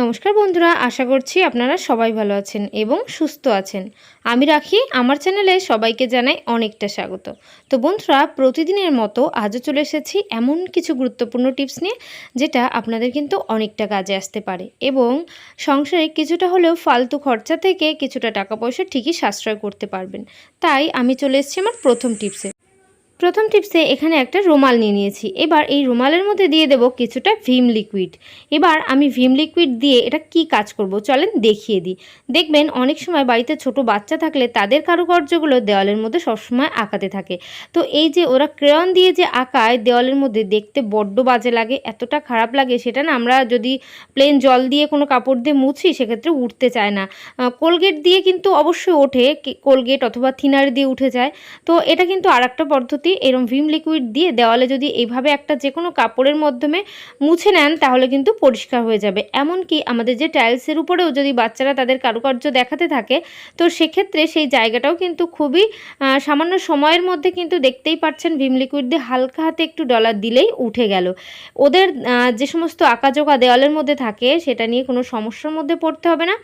নমস্কার বন্ধুরা, আশা করছি আপনারা সবাই ভালো আছেন এবং সুস্থ আছেন। আমি রাখি, আমার চ্যানেলে সবাইকে জানাই অনেকটা স্বাগত। তো বন্ধুরা, প্রতিদিনের মতো আজও চলে এসেছি এমন কিছু গুরুত্বপূর্ণ টিপস নিয়ে, যেটা আপনাদের কিন্তু অনেকটা কাজে আসতে পারে এবং সংসারে কিছুটা হলেও ফালতু খরচা থেকে কিছুটা টাকা পয়সা ঠিকই সাশ্রয় করতে পারবেন। তাই আমি চলে এসেছি আমার প্রথম টিপসে। প্রথম টিপসে এখানে একটা রুমাল নিয়ে নিয়েছি। এবার এই রুমালের মধ্যে দিয়ে দেব কিছুটা ভিম লিকুইড। এবার আমি ভিম লিকুইড দিয়ে এটা কি কাজ করব চলেন দেখিয়ে দিই। দেখবেন অনেক সময় বাড়িতে ছোট বাচ্চা থাকলে তাদের কারুকার্যগুলো দেওয়ালের মধ্যে সবসময় আঁকাতে থাকে। তো এই যে ওরা ক্রেয়ন দিয়ে যে আঁকায় দেওয়ালের মধ্যে দেখতে বড্ড বাজে লাগে, এতটা খারাপ লাগে, সেটা না আমরা যদি প্লেন জল দিয়ে কোনো কাপড় দিয়ে মুছি সেক্ষেত্রে উঠতে চায় না। কোলগেট দিয়ে কিন্তু অবশ্যই ওঠে কোলগেট অথবা থিনার দিয়ে উঠে যায়। তো এটা কিন্তু আর একটা পদ্ধতি এরম ভিম লিকুইড দিয়ে দেওয়ালে যদি এইভাবে একটা যে কোনো কাপড়ের মাধ্যমে মুছে নেন, তাহলে কিন্তু পরিষ্কার হয়ে যাবে। এমনকি আমাদের যে টাইলসের উপরেও যদি বাচ্চারা তাদের কারুকার্য দেখাতে থাকে, তো সেক্ষেত্রে সেই জায়গাটাও কিন্তু খুবই সামান্য সময়ের মধ্যে কিন্তু দেখতেই পাচ্ছেন ভিম লিকুইড দিয়ে হালকা হাতে একটু ডলার দিলেই উঠে গেল। ওদের যে সমস্ত আঁকাজোকা দেওয়ালের মধ্যে থাকে, সেটা নিয়ে কোনো সমস্যার মধ্যে পড়তে হবে না।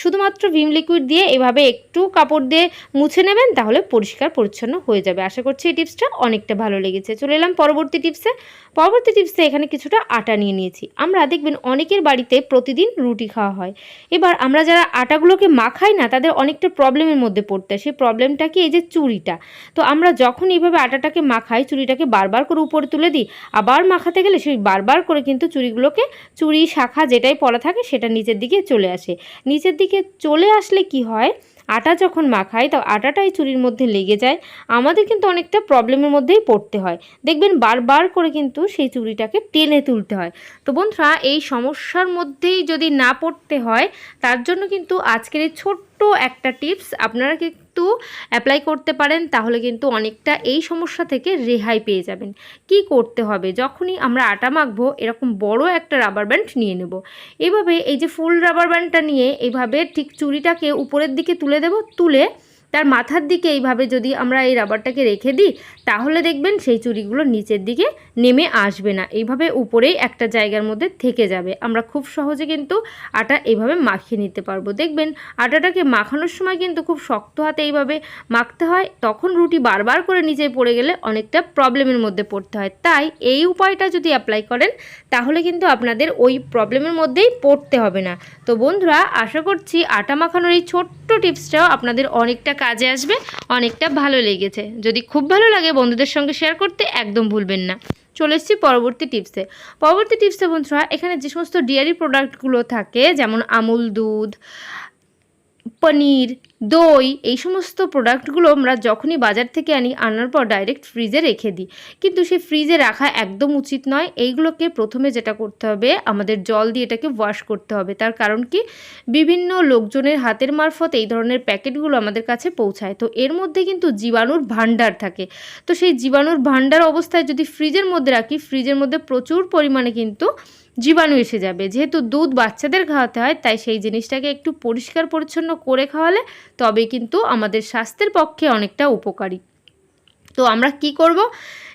শুধুমাত্র ভিম লিকুইড দিয়ে এভাবে একটু কাপড় দিয়ে মুছে নেবেন, তাহলে পরিষ্কার পরিচ্ছন্ন হয়ে যাবে। আশা করছি এই টিপসটা অনেকটা ভালো লেগেছে। চলে এলাম পরবর্তী টিপসে পরবর্তী টিপসে এখানে কিছুটা আটা নিয়ে নিয়েছি। আমরা দেখবেন অনেকের বাড়িতে প্রতিদিন রুটি খাওয়া হয়। এবার আমরা যারা আটাগুলোকে মাখাই না, তাদের অনেকটা প্রবলেমের মধ্যে পড়তে হয়। সেই প্রবলেমটা কি? এই যে চুরিটা তো আমরা যখন এইভাবে আটাটাকে মাখাই চুরিটাকে বারবার করে উপরে তুলে দিই, আবার মাখাতে গেলে সেই বারবার করে কিন্তু চুরিগুলোকে চুরি শাখা যেটাই পড়া থাকে, সেটা নিচের দিকে চলে আসে। নিচের দিকে চলে আসলে কি হয়? আটা যখন মাখাই, তো আটাটাই চুরির মধ্যে লেগে যায়। আমাদের কিন্তু অনেকটা প্রবলেমের মধ্যেই পড়তে হয়। দেখবেন বারবার করে কিন্তু সেই চুরিটাকে টেনে তুলতে হয়। তো বন্ধুরা, এই সমস্যার মধ্যেই যদি না পড়তে হয়, তার জন্য কিন্তু আজকের এই ছোট্ট একটা টিপস, আপনারা কিন্তু অ্যাপ্লাই করতে পারেন, তাহলে কিন্তু অনেকটা এই সমস্যা থেকে রেহাই পেয়ে যাবেন। কি করতে হবে? যখনই আমরা আটা মাখবো, এরকম বড় একটা রাবার ব্যান্ড নিয়ে নেব। এভাবে এই যে ফুল রাবার ব্যান্ডটা নিয়ে, এভাবে ঠিক চুরিটাকে উপরের দিকে তুলে দেব, তুলে তার মাথার দিকে এইভাবে যদি আমরা এই রাবারটাকে রেখে দিই, তাহলে দেখবেন সেই চুড়িগুলো নিচের দিকে নেমে আসবে না। এইভাবে উপরেই একটা জায়গার মধ্যে থেকে যাবে। আমরা খুব সহজে কিন্তু আটা এইভাবে মাখিয়ে নিতে পারব। দেখবেন আটাটাকে মাখানোর সময় কিন্তু খুব শক্ত হাতে এইভাবে মাখতে হয়। তখন রুটি বারবার করে নিচে পড়ে গেলে অনেকটা প্রবলেমের মধ্যে পড়তে হয়। তাই এই উপায়টা যদি অ্যাপ্লাই করেন, তাহলে কিন্তু আপনাদের ওই প্রবলেমের মধ্যেই পড়তে হবে না। তো বন্ধুরা, আশা করছি আটা মাখানোর এই ছোট্ট টিপসটাও আপনাদের অনেকটা কাজে আসবে, অনেকটা ভালো লেগেছে। যদি খুব ভালো লাগে বন্ধুদের সঙ্গে শেয়ার করতে, একদম ভুলবেন না। চলে এসেছি পরবর্তী টিপসে পরবর্তী টিপসে বন্ধুরা, এখানে যে সমস্ত ডেয়ারি প্রোডাক্টগুলো থাকে, যেমন আমুল দুধ, পনির দই, এই সমস্ত প্রোডাক্টগুলো আমরা যখনই বাজার থেকে আনি, আনার পর ডাইরেক্ট ফ্রিজে রেখে দিই। কিন্তু সেই ফ্রিজে রাখা একদম উচিত নয়। এইগুলোকে প্রথমে যেটা করতে হবে, আমাদের জল দিয়ে এটাকে ওয়াশ করতে হবে। তার কারণ কি? বিভিন্ন লোকজনের হাতের মারফত এই ধরনের প্যাকেটগুলো আমাদের কাছে পৌঁছায়। তো এর মধ্যে কিন্তু জীবাণুর ভাণ্ডার থাকে। তো সেই জীবাণুর ভাণ্ডার অবস্থায় যদি ফ্রিজের মধ্যে রাখি ফ্রিজের মধ্যে প্রচুর পরিমাণে কিন্তু জীবাণু এসে যাবে। যেহেতু দুধ বাচ্চাদের খাওয়াতে হয়, তাই সেই জিনিসটাকে একটু পরিষ্কার পরিচ্ছন্ন করে খাওয়ালে তবে কিন্তু আমাদের স্বাস্থ্যের পক্ষে অনেকটা উপকারী। তো আমরা কি করব?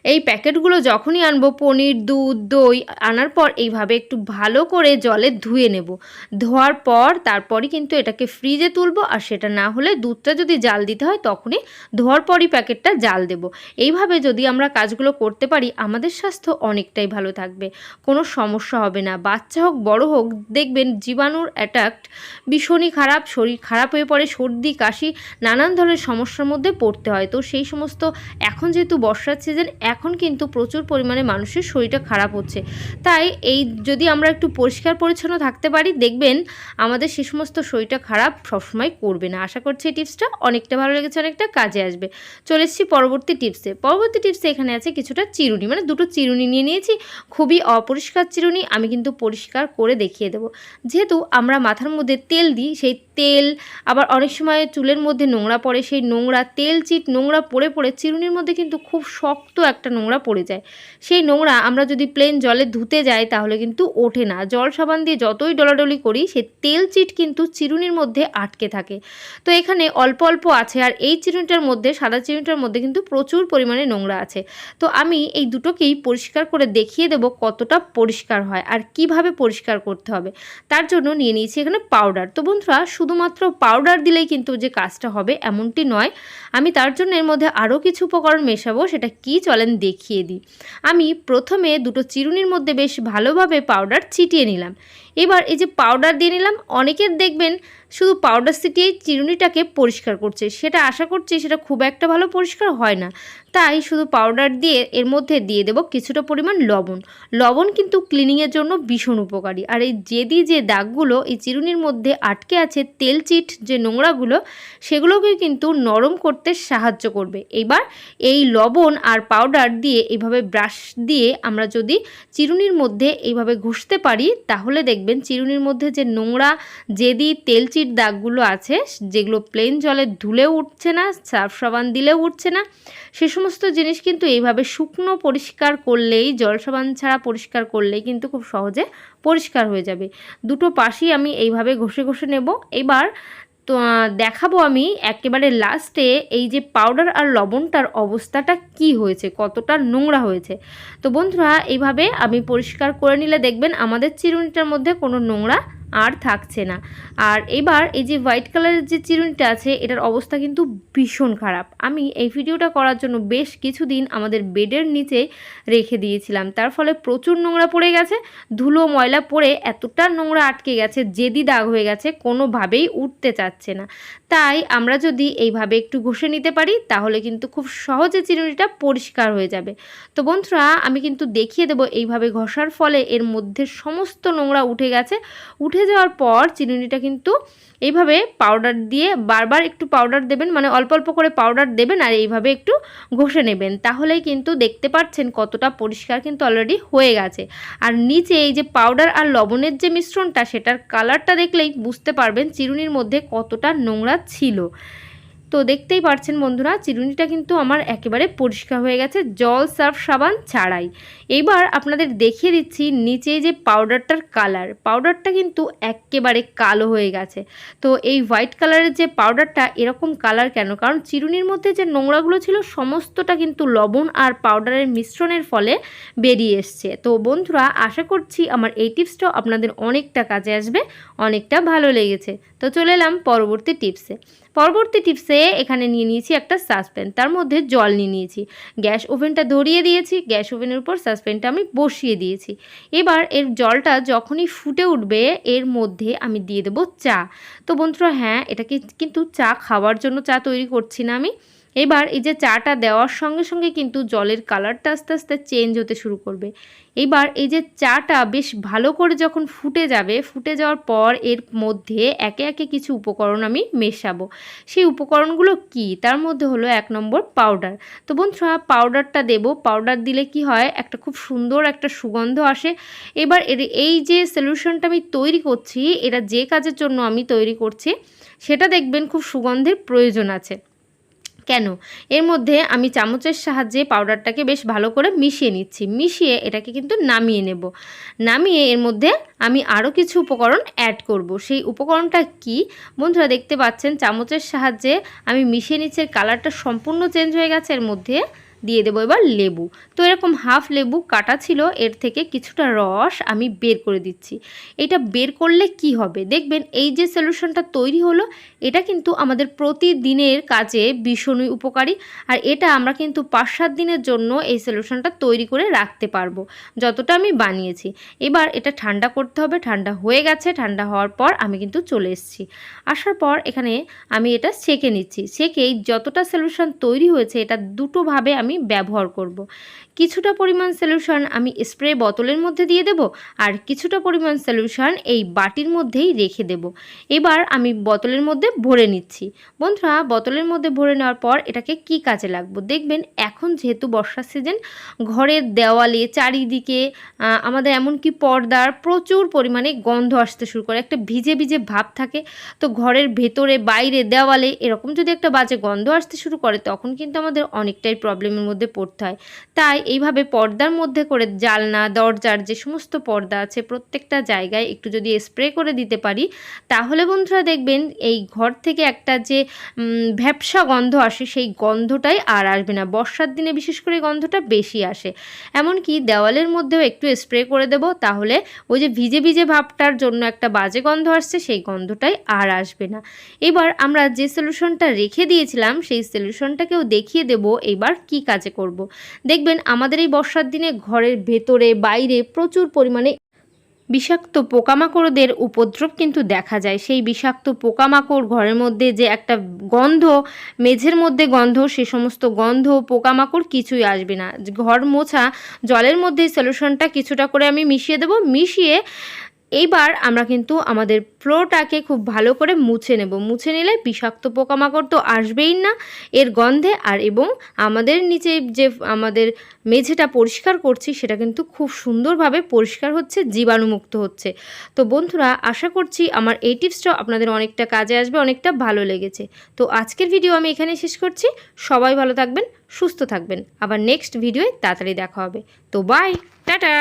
এই প্যাকেটগুলো যখনই আনব, পনির, দুধ, দই আনার পর এইভাবে একটু ভালো করে জলে ধুয়ে নেব। ধোয়ার পর তারপরই কিন্তু এটাকে ফ্রিজে তুলবো আর সেটা না হলে দুধটা যদি জাল দিতে হয় তখনই ধোয়ার পরই প্যাকেটটা জাল দেব। এইভাবে যদি আমরা কাজগুলো করতে পারি, আমাদের স্বাস্থ্য অনেকটাই ভালো থাকবে। কোনো সমস্যা হবে না। বাচ্চা হোক, বড় হোক, দেখবেন জীবাণুর অ্যাটাক্ট ভীষণই খারাপ, শরীর খারাপ হয়ে পড়ে, সর্দি, কাশি, নানান ধরনের সমস্যার মধ্যে পড়তে হয়। তো সেই সমস্ত এখন যেহেতু বর্ষার সিজন এখন কিন্তু প্রচুর পরিমাণে মানুষের শরীরটা খারাপ হচ্ছে। তাই এই যদি আমরা একটু পরিষ্কার পরিচ্ছন্ন থাকতে পারি, দেখবেন আমাদের সে সমস্ত শরীরটা খারাপ সবসময় করবে না। আশা করছি এই টিপসটা অনেকটা ভালো লেগেছে, অনেকটা কাজে আসবে। চলে এসেছি পরবর্তী টিপসে। পরবর্তী টিপসে এখানে আছে কিছুটা চিরুনি। মানে দুটো চিরুনি নিয়ে নিয়েছি। খুবই অপরিষ্কার চিরুনি, আমি কিন্তু পরিষ্কার করে দেখিয়ে দেবো। যেহেতু আমরা মাথার মধ্যে তেল দিই, সেই তেল, আবার অনেক সময় চুলের মধ্যে নোংরা পড়ে, সেই নোংরা তেল, চিট নোংরা পড়ে পড়ে চিরুনির মধ্যে কিন্তু খুব শক্ত একটা নোংরা পড়ে যায়। সেই নোংরা আমরা যদি প্লেন জলে ধুতে যাই তাহলে কিন্তু ওঠে না। জল সাবান দিয়ে যতই ডলাডলি করি, সে তেল চিট কিন্তু চিরুনির মধ্যে আটকে থাকে। তো এখানে অল্প অল্প আছে আর এই চিরুনিটার মধ্যে, সাদা চিরুনিটার মধ্যে কিন্তু প্রচুর পরিমাণে নোংরা আছে। তো আমি এই দুটোকেই পরিষ্কার করে দেখিয়ে দেব কতটা পরিষ্কার হয় আর কীভাবে পরিষ্কার করতে হবে। তার জন্য নিয়ে নিয়েছি এখানে পাউডার তো বন্ধুরা, শুধুমাত্র পাউডার দিলেই কিন্তু যে কাজটা হবে এমনটি নয়। আমি তার জন্য এর মধ্যে আরও কিছু উপকরণ মেশাবো, সেটা কি চলেন দেখিয়ে দিই। আমি প্রথমে দুটো চিরুনির মধ্যে বেশ ভালোভাবে পাউডার ছিটিয়ে নিলাম। এবার এই যে পাউডার দিয়ে নিলাম, অনেকের দেখবেন শুধু পাউডার ছিটিয়েই চিরুনিটাকে পরিষ্কার করছে। সেটা আশা করছি সেটা খুব একটা ভালো পরিষ্কার হয় না। তাই শুধু পাউডার দিয়ে এর মধ্যে দিয়ে দেব কিছুটা পরিমাণ লবণ। লবণ কিন্তু ক্লিনিংয়ের জন্য ভীষণ উপকারী। আর এই জেদি যে দাগগুলো, এই চিরুনির মধ্যে আটকে আছে তেল চিট যে নোংরাগুলো সেগুলোকে কিন্তু নরম করতে সাহায্য করবে। এবার এই লবণ আর পাউডার দিয়ে এইভাবে ব্রাশ দিয়ে আমরা যদি চিরুনির মধ্যে এইভাবে ঘষতে পারি, তাহলে দেখবেন চিরুনির মধ্যে যে নোংরা যেদি তেলচিট দাগগুলো আছে, যেগুলো প্লেন জলে ধুলেও উঠছে না সার্ফ সাবান দিলেও উঠছে না, সে সমস্ত জিনিস কিন্তু এইভাবে শুকনো পরিষ্কার করলেই, জল সাবান ছাড়া পরিষ্কার করলেই কিন্তু খুব সহজে পরিষ্কার হয়ে যাবে। দুটো পাশেই আমি এইভাবে ঘষে ঘষে নেব। এবার তো দেখাবো আমি একেবারে লাস্টে এই যে পাউডার আর লবণটার অবস্থাটা কি হয়েছে, কতটা নোংরা হয়েছে। তো বন্ধুরা, এইভাবে আমি পরিষ্কার করে নিলে দেখবেন আমাদের চিরুনিটার মধ্যে কোনো নোংরা আর থাকছে না। আর এবার এই যে হোয়াইট কালারের যে চিরুনিটা আছে, এটার অবস্থা কিন্তু ভীষণ খারাপ। আমি এই ভিডিওটা করার জন্য বেশ কিছুদিন আমাদের বেডের নিচে রেখে দিয়েছিলাম। তার ফলে প্রচুর নোংরা পড়ে গেছে, ধুলো, ময়লা পড়ে এতটা নোংরা আটকে গেছে, জেদি দাগ হয়ে গেছে, কোনোভাবেই উঠতে চাচ্ছে না। তাই আমরা যদি এইভাবে একটু ঘষে নিতে পারি, তাহলে কিন্তু খুব সহজে চিরুনিটা পরিষ্কার হয়ে যাবে। তো বন্ধুরা, আমি কিন্তু দেখিয়ে দেবো এইভাবে ঘষার ফলে এর মধ্যে সমস্ত নোংরা উঠে গেছে, উঠে যাওয়ার পর চিরুনিটা কিন্তু এইভাবে পাউডার দিয়ে বারবার একটু পাউডার দেবেন মানে অল্প অল্প করে পাউডার দেবেন আর এইভাবে একটু ঘষে নেবেন। তাহলেই কিন্তু দেখতে পাচ্ছেন কতটা পরিষ্কার কিন্তু অলরেডি হয়ে গেছে। আর নিচে এই যে পাউডার আর লবণের যে মিশ্রণটা, সেটার কালারটা দেখলেই বুঝতে পারবেন চিরুনির মধ্যে কতটা নোংরা ছিল। তো দেখতেই পারছেন বন্ধুরা, চিরুনিটা কিন্তু আমার একেবারে পরিষ্কার হয়ে গেছে, জল, সার্ফ, সাবান ছাড়াই। এইবার আপনাদের দেখিয়ে দিচ্ছি নিচে যে পাউডারটার কালার, পাউডারটা কিন্তু একেবারে কালো হয়ে গেছে। তো এই হোয়াইট কালারের যে পাউডারটা, এরকম কালার কেন? কারণ চিরুনির মধ্যে যে নোংরাগুলো ছিল, সমস্তটা কিন্তু লবণ আর পাউডারের মিশ্রণের ফলে বেরিয়ে এসছে। তো বন্ধুরা, আশা করছি আমার এই টিপসটাও আপনাদের অনেকটা কাজে আসবে, অনেকটা ভালো লেগেছে। তো চলে এলাম পরবর্তী টিপসে। পরবর্তী টিপসে এখানে নিয়ে নিয়েছি একটা সাসপেন তার মধ্যে জল নিয়ে নিয়েছি। গ্যাস ওভেনটা ধরিয়ে দিয়েছি, গ্যাস ওভেনের উপর সাসপেনটা আমি বসিয়ে দিয়েছি। এবার এর জলটা যখনই ফুটে উঠবে, এর মধ্যে আমি দিয়ে দেবো চা। তো বন্ধুরা হ্যাঁ এটাকে কিন্তু চা খাওয়ার জন্য চা তৈরি করছি না আমি। এবার এই যে চাটা দেওয়ার সঙ্গে সঙ্গে কিন্তু জলের কালারটা আস্তে আস্তে চেঞ্জ হতে শুরু করবে। এবার এই যে চাটা বেশ ভালো করে যখন ফুটে যাবে, ফুটে যাওয়ার পর এর মধ্যে একে একে কিছু উপকরণ আমি মেশাবো। সেই উপকরণগুলো কি? তার মধ্যে হলো এক নম্বর পাউডার তো বন্ধুরা পাউডারটা দেব। পাউডার দিলে কি হয়? একটা খুব সুন্দর একটা সুগন্ধ আসে। এবার এর এই যে সলিউশনটা আমি তৈরি করছি, এটা যে কাজের জন্য আমি তৈরি করছি, সেটা দেখবেন খুব সুগন্ধের প্রয়োজন আছে। কেন? এর মধ্যে আমি চামচের সাহায্যে পাউডারটাকে বেশ ভালো করে মিশিয়ে নিচ্ছি। মিশিয়ে এটাকে কিন্তু নামিয়ে নেব। নামিয়ে এর মধ্যে আমি আরও কিছু উপকরণ অ্যাড করব। সেই উপকরণটা কি? বন্ধুরা দেখতে পাচ্ছেন, চামচের সাহায্যে আমি মিশিয়ে নিচ্ছি কালারটা সম্পূর্ণ চেঞ্জ হয়ে গেছে এর মধ্যে। দিয়ে দেবো এবার লেবু। তো এরকম হাফ লেবু কাটা ছিল, এর থেকে কিছুটা রস আমি বের করে দিচ্ছি। এটা বের করলে কি হবে? দেখবেন এই যে সলিউশনটা তৈরি হলো, এটা কিন্তু আমাদের প্রতিদিনের কাজে ভীষণই উপকারী। আর এটা আমরা কিন্তু পাঁচ সাত দিনের জন্য এই সলিউশনটা তৈরি করে রাখতে পারব, যতটা আমি বানিয়েছি। এবার এটা ঠান্ডা করতে হবে, ঠান্ডা হয়ে গেছে, ঠান্ডা হওয়ার পর আমি কিন্তু চলে এসেছি। আসার পর এখানে আমি এটা সেকে নিচ্ছি। সেকেই যতটা সলিউশন তৈরি হয়েছে, এটা দুটোভাবে আমি আমি ব্যবহার করব। কিছুটা পরিমাণ সলিউশন আমি স্প্রে বোতলের মধ্যে দিয়ে দেব আর কিছুটা পরিমাণ সলিউশন এই বাটির মধ্যেই রেখে দেব। এবার আমি বোতলের মধ্যে ভরে নিচ্ছি। বন্ধুরা, বোতলের মধ্যে ভরে নেওয়ার পর এটাকে কি কাজে লাগবো? দেখবেন এখন যেহেতু বর্ষার সিজন ঘরের দেওয়ালে চারিদিকে আমাদের এমনকি পর্দার প্রচুর পরিমাণে গন্ধ আসতে শুরু করে। একটা ভিজে ভিজে ভাব থাকে। তো ঘরের ভেতরে, বাইরে, দেওয়ালে এরকম যদি একটা বাজে গন্ধ আসতে শুরু করে, তখন কিন্তু আমাদের অনেকটাই প্রবলেমের মধ্যে পড়তে হয়। তাই এইভাবে পর্দার মধ্যে করে জালনা, দরজার যে সমস্ত পর্দা আছে প্রত্যেকটা জায়গায় একটু যদি স্প্রে করে দিতে পারি, তাহলে বন্ধুরা দেখবেন এই ঘর থেকে একটা যে ভ্যাপসা গন্ধ আসে সেই গন্ধটাই আর আসবে না। বর্ষার দিনে বিশেষ করে গন্ধটা বেশি আসে। এমনকি দেওয়ালের মধ্যেও একটু স্প্রে করে দেব, তাহলে ওই যে ভিজে ভিজে ভাবটার জন্য একটা বাজে গন্ধ আসছে, সেই গন্ধটাই আর আসবে না। এবার আমরা যে সলিউশনটা রেখে দিয়েছিলাম, সেই সলিউশনটাকেও দেখিয়ে দেব। এবার কি কাজে করব। দেখবেন আমাদের এই বর্ষার দিনে ঘরের ভেতরে, বাইরে প্রচুর পরিমাণে বিষাক্ত পোকামাকড়দের উপদ্রব কিন্তু দেখা যায়। সেই বিষাক্ত পোকামাকড় ঘরের মধ্যে যে একটা গন্ধ, মেঝের মধ্যে গন্ধ, সে সমস্ত গন্ধ, পোকামাকড় কিছুই আসবে না। ঘর মোছা, জলের মধ্যে সলিউশনটা কিছুটা করে আমি মিশিয়ে দেব। মিশিয়ে এইবার আমরা কিন্তু আমাদের ফ্লোরটাকে খুব ভালো করে মুছে নেব। মুছে নিলে বিষাক্ত পোকামাকড় তো আসবেই না, এর গন্ধে আর এবং আমাদের নিচে যে আমাদের মেঝেটা পরিষ্কার করছি সেটা কিন্তু খুব সুন্দরভাবে পরিষ্কার হচ্ছে, জীবাণুমুক্ত হচ্ছে। তো বন্ধুরা, আশা করছি আমার এই টিপসটাও আপনাদের অনেকটা কাজে আসবে, অনেকটা ভালো লেগেছে। তো আজকের ভিডিও আমি এখানে শেষ করছি। সবাই ভালো থাকবেন, সুস্থ থাকবেন। আবার নেক্সট ভিডিওয়ে তাড়াতাড়ি দেখা হবে। তো বাই টাটা!